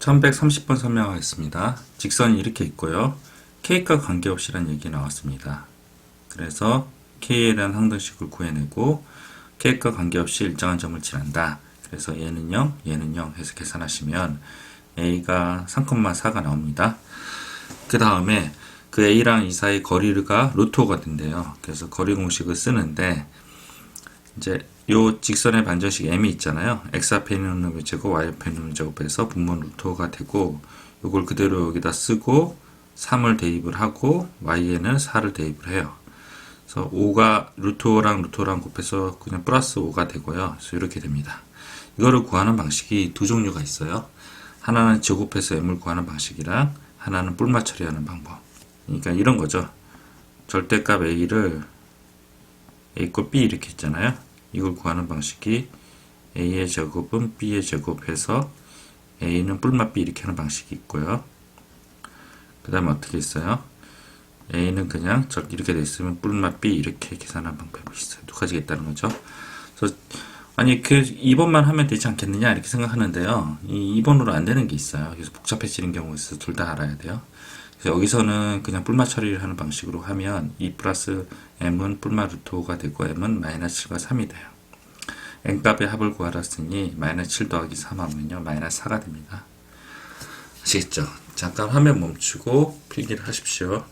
1130번 설명하겠습니다. 직선이 이렇게 있고요. K과 관계없이란 얘기 나왔습니다. 그래서 K에 대한 항등식을 구해내고 K과 관계없이 일정한 점을 칠한다. 그래서 얘는 0, 얘는 0 해서 계산하시면 A가 3,4가 나옵니다. 그 다음에 그 A랑 이 사이 거리가 루트 5가 된대요. 그래서 거리 공식을 쓰는데 이제 요 직선의 반전식 m이 있잖아요. x 앞에 있는 놈의 제곱, y 앞에 있는 놈의 제곱해서 분모 루트 5가 되고 요걸 그대로 여기다 쓰고 3을 대입을 하고 y에는 4를 대입을 해요. 그래서 5가 루트 5랑 루트 5랑 곱해서 그냥 플러스 5가 되고요. 그래서 이렇게 됩니다. 이거를 구하는 방식이 두 종류가 있어요. 하나는 제곱해서 m을 구하는 방식이랑 하나는 뿔마 처리하는 방법. 그러니까 이런 거죠. 절대값 a를 a 꼴 b 이렇게 있잖아요. 이걸 구하는 방식이 a의 제곱은 b의 제곱해서 a는 뿔마 b 이렇게 하는 방식이 있고요. 그 다음에 어떻게 있어요? a는 그냥 저 이렇게 돼 있으면 뿔마 b 이렇게 계산하는 방법이 있어요. 두 가지가 있다는 거죠. 그래서 아니 그 2번만 하면 되지 않겠느냐 이렇게 생각하는데요. 이 2번으로 안 되는 게 있어요. 그래서 복잡해지는 경우가 있어서 둘 다 알아야 돼요. 그래서 여기서는 그냥 뿔마 처리를 하는 방식으로 하면 2 플러스 m은 뿔마 루트 5가 되고 m은 마이너스 7과 3이 돼요. n값의 합을 구하라 했으니 마이너스 7 더하기 3 하면요 마이너스 4가 됩니다. 아시겠죠? 잠깐 화면 멈추고 필기를 하십시오.